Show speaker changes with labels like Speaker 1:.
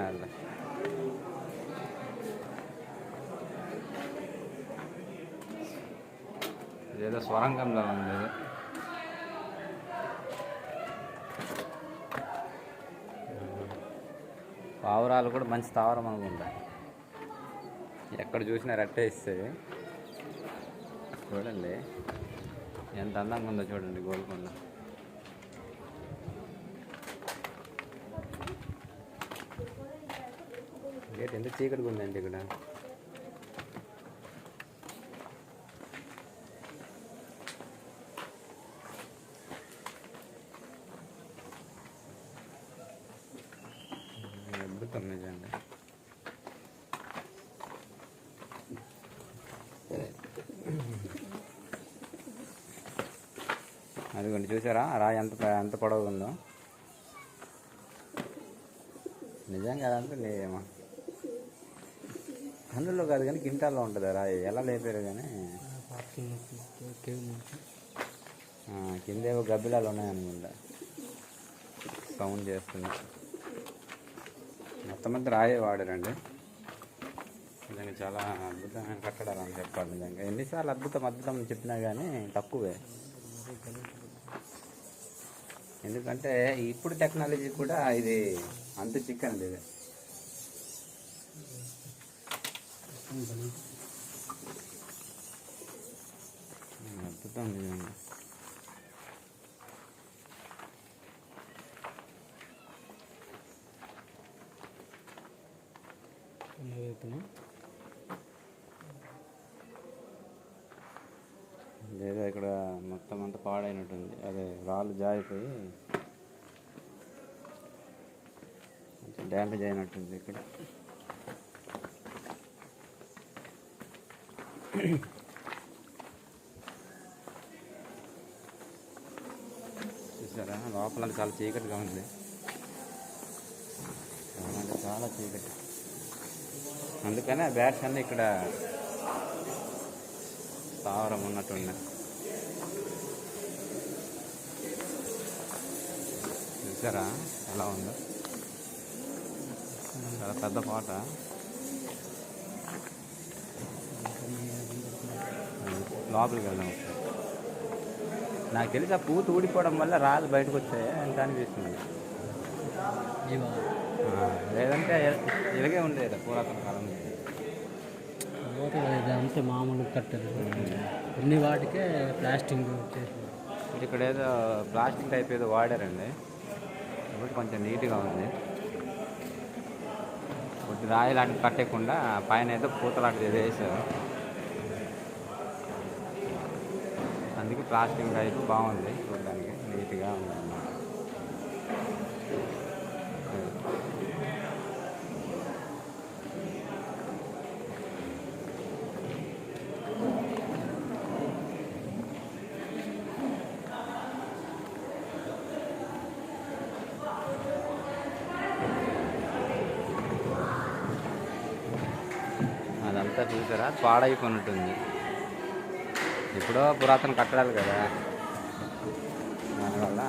Speaker 1: మేళ ఏదో స్వరంగంలో ఉంది. పావురాలు కూడా మంచి స్థావరం అనుకుంటా ఎక్కడ చూసినా రెట్టే ఇస్తాయి చూడండి ఎంత అందంగా ఉందో చూడండి గోల్కొండ. గేట్ ఎంత చీకటిగా ఉందండి ఇక్కడ? అద్భుతం నిజంగా. అదిగోండి చూసారా? రా రాయి ఎంత ఎంత పొడవు ఉందో? నిజంగా అదంతా లేమా అందులో కాదు కానీ కింటాల్లో ఉంటుంది రాయి ఎలా లేపారు కానీ? ఆ, కిందేవో గబ్బిలాలు ఉన్నాయనుకుంటా. సౌండ్ చేస్తుంది. మొత్తం అంతా రాయే వాడారండి. నిజంగా చాలా అద్భుతమైన కట్టడాలు అని చెప్పాలి నిజంగా. ఎన్నిసార్లు అద్భుతం అద్భుతం చెప్పినా కానీ తక్కువే. ఎందుకంటే ఇప్పుడు టెక్నాలజీ కూడా ఇది అంత చిక్కనది. ఇది అద్భుతం నిజంగా లేదా ఇక్కడ మొత్తం అంతా పాడైనట్టుంది. అదే రాళ్ళు జారిపోయి డ్యామేజ్ అయినట్టుంది ఇక్కడ. చూసారా? లోపల చాలా చీకటిగా ఉంది. చాలా చాలా చీకటి. అందుకనే బ్యాట్స్ అన్నీ ఇక్కడ స్థావరం ఉన్నట్టున్నాయి చూసారా? ఎలా ఉందో? చాలా పెద్ద పాట లోపలికి వెళ్దాం. నాకు తెలిసి ఆ పూత ఊడిపోవడం వల్ల రాళ్ళు బయటకు వచ్చాయి అంత అనిపిస్తుంది? లేదంటే ఇల- ఇలాగే ఉండేది పురాతన కాలం.
Speaker 2: అంతే మామూలు కట్టదు కొన్ని వాటికే ప్లాస్టింగ్
Speaker 1: ఇక్కడ ఏదో ప్లాస్టిక్ టైప్ ఏదో వాడారండి. కాబట్టి కొంచెం నీట్గా ఉంది. కొద్ది రాయి లాంటివి కట్టకుండా పైన ఏదో పూత లాంటిది ఏదో వేసారు ప్లాస్టింగ్ టైప్ బాగుంది చూడడానికి నీట్గా ఉంది అన్నమాట అదంతా చూసారా? పాడైపోయినట్టుంది ఇప్పుడు పురాతన కట్టడాలు కదా. దానివల్ల